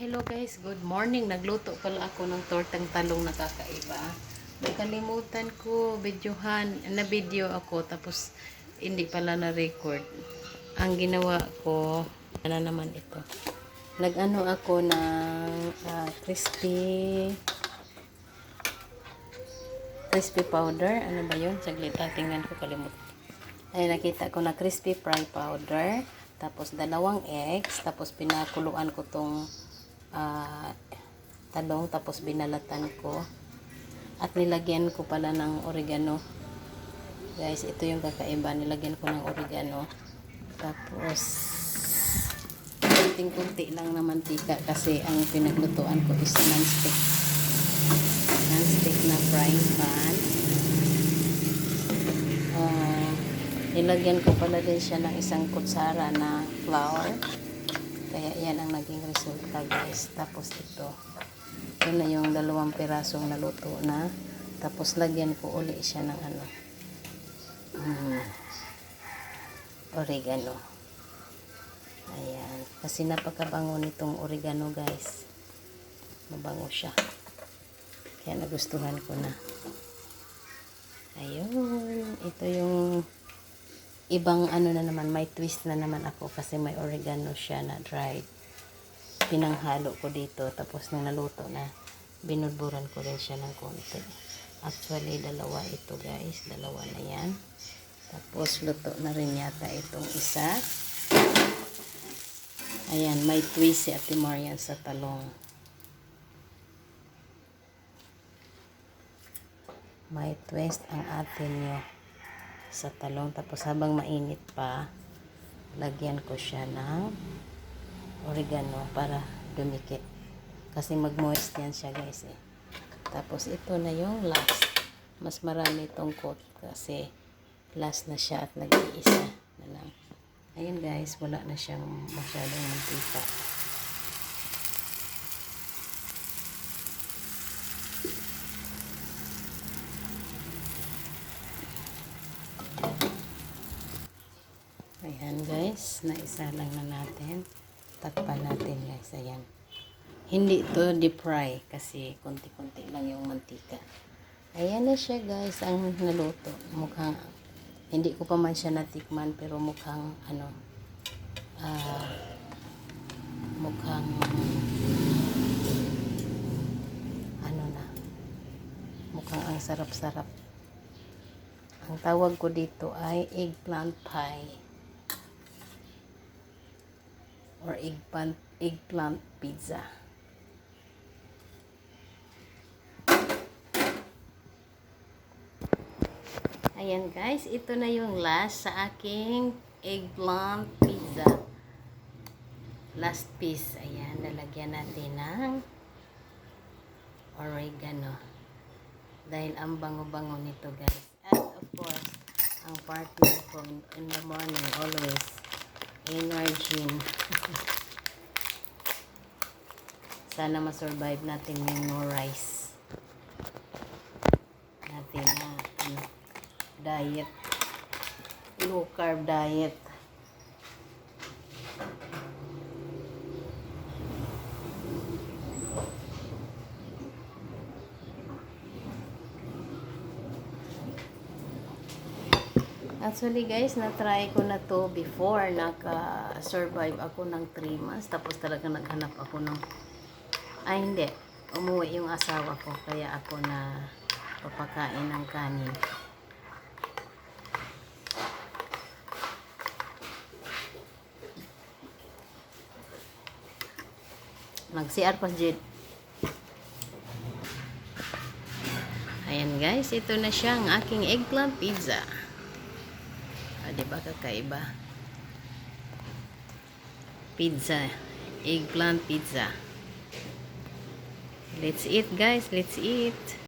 Hello guys, good morning. Nagluto pala ako ng tortang talong na kakaiba. Nakalimutan ko, videohan, na video ako, tapos hindi pala na-record. Ang ginawa ko, ano naman ito. Nag-ano ako ng ah, crispy crispy powder. Ano ba yun? Saglit, ah, tingnan ko kalimut. Ay, nakita ko na crispy fry powder. Tapos, dalawang eggs. Tapos, pinakuluan ko tong ah, talong. Tapos, binalatan ko. At nilagyan ko pala ng oregano. Guys, ito yung kakaiba. Nilagyan ko ng oregano. Tapos, kunting-kunti lang na mantika kasi ang pinaglutuan ko is non-stick non-stick na frying pan. Ah, nilagyan ko pala din siya ng isang kutsara na flour. Kaya yan ang naging resulta guys. Tapos ito. Ito na yung dalawang pirasong naluto na. Tapos lagyan ko uli siya ng ano. mm, oregano. Ayan. Kasi napakabango nitong oregano guys. Mabango siya. Kaya nagustuhan ko na. Ayun. Ito yung ibang ano na naman. May twist na naman ako kasi may oregano siya na dried. Pinanghalo ko dito. Tapos nung naluto na, binudburan ko rin siya ng konti. Actually, dalawa ito guys. Dalawa na yan. Tapos luto na rin yata itong isa. Ayan, may twist si Ate Marian sa talong. may twist ang atin nyo sa talong. Tapos habang mainit pa, lagyan ko siya ng oregano para dumikit. Kasi mag-moist yan siya guys eh. Tapos ito na yung last. Mas marami itong coat kasi last na siya at nag-iisa na lang. Ayun guys, wala na siyang masyadong mantika. Guys, naisa lang na natin. Takpan natin guys, ayan. Hindi to deep fry kasi konti-konti lang yung mantika. Ayan na siya guys, ang naluto. Mukhang, hindi ko pa man siya natikman pero mukhang ano, ah, mukhang ano na, mukhang ang sarap-sarap. Ang tawag ko dito ay eggplant pie or eggplant, eggplant pizza. Ayan guys, ito na yung last sa aking eggplant pizza. Last piece. Ayan, lalagyan natin ng oregano. Dahil ang bango-bango nito guys. At of course, ang partner ko in the morning always Sana ma-survive natin yung no rice. Natin na ano, diet. Low carb diet. Actually guys, na-try ko na to before. Naka-survive ako ng 3 months. Tapos talaga naghanap ako ng... Ay hindi. Umuwi yung asawa ko. Kaya ako na papakain ng kanin. Mag-CR pa Jid. Ayan guys, ito na siya ang aking eggplant pizza. Ah, di ba kakaiba? Pizza. Eggplant pizza. Let's eat guys, let's eat.